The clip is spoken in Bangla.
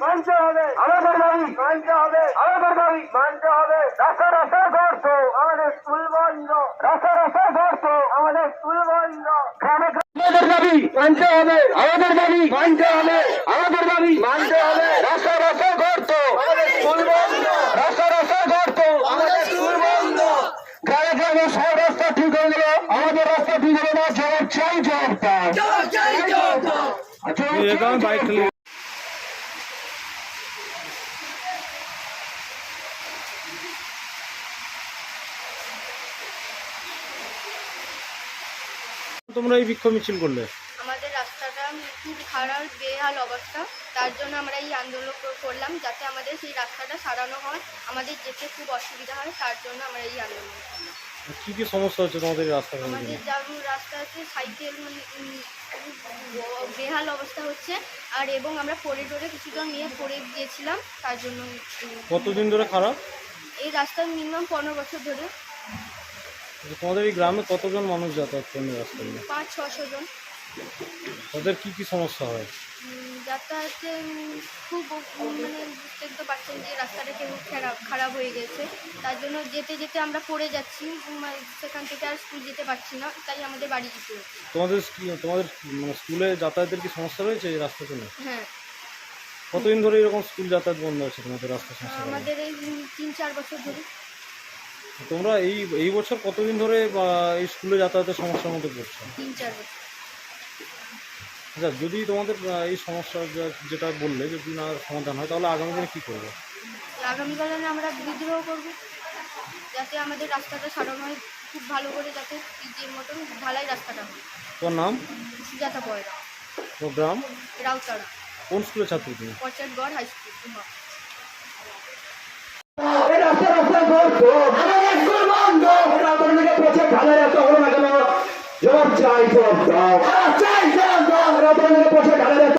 মানতে হবে আমাদের দাবি মানতে হবে আমাদের দাবি মানতে হবে। রাস্তা রাস্তা গর্ত আমাদের স্কুল বন্ধ। রাস্তা রাস্তা গর্ত আমাদের স্কুল বন্ধ। গ্রামে আমাদের দাবি মানতে হবে আমাদের দাবি মানতে হবে আমাদের দাবি মানতে হবে। রাস্তা রাস্তা গর্ত আমাদের স্কুল বন্ধ। রাস্তা রাস্তা গর্ত আমাদের স্কুল বন্ধ। গ্রামে গ্রামে সব রাস্তা ঠিক হয়ে গেল আমাদের রাস্তা ঠিক হলো না জবাব চাই জবাব দাও জবাব চাই জবাব এরকম বাইক তোমরা এই বিক্ষোভ মিছিল করলে? আমাদের রাস্তাটা খুব খারাপ বেহাল অবস্থা। তার জন্য আমরা এই আন্দোলন করলাম যাতে আমাদের সেই রাস্তাটা সারানো হয়। আমাদের যেতে খুব অসুবিধা হয় তার জন্য আমরা এই আন্দোলন করলাম। কি কি সমস্যা হচ্ছে তোমাদের রাস্তা আমাদের যেমন রাস্তাতে সাইকেল মানে বেহাল অবস্থা হচ্ছে। আর এবং আমরা পড়ে টরে কিছুজন নিয়ে পড়ে গিয়েছিলাম তার জন্য কতদিন ধরে খারাপ? এই রাস্তা মিনিমাম পনেরো বছর ধরে। তোমাদের এই গ্রামে কতজন মানুষ যাতায়াত করেন এই রাস্তা দিয়ে পাঁচ ছশো জন। তাদের কি কি সমস্যা হয়? যাতায়াতে খুব মানে বুঝতেই তো পারছেন যে রাস্তাটা কেমন খারাপ খারাপ হয়ে গেছে। তার জন্য যেতে যেতে আমরা পড়ে যাচ্ছি সেখান থেকে আর স্কুল যেতে পারছি না তাই আমাদের বাড়ি যেতে হচ্ছে। তোমাদের তোমাদের মানে স্কুলে যাতায়াতের কি সমস্যা রয়েছে এই রাস্তার জন্য? হ্যাঁ। কতদিন ধরে এরকম স্কুল যাতায়াত বন্ধ আছে তোমাদের রাস্তা সমস্যা? আমাদের এই তিন চার বছর ধরে। তোমরা এই এই বছর কতদিন ধরে বা এই স্কুলে যাতায়াতের সমস্যার মধ্যে পড়ছো? তিন চার বছর। আচ্ছা যদি তোমাদের এই সমস্যা যেটা বললে যদি না সমাধান হয় তাহলে আগামী দিনে কী করবে? আগামীকালে আমরা বিদ্রোহ করব যাতে আমাদের রাস্তাটা সারানো হয় খুব ভালো করে যাতে পিজির মতন ঢালাই রাস্তাটা হয়। তোর নাম? সুজাতা পয়রা। তোর গ্রাম? রাউতারা কোন স্কুলের ছাত্র তুমি? পশ্চাৎগড় হাই স্কুল রাস্তা রাস্তা জবাব চাই জবাব দাও চাই জবাব দাও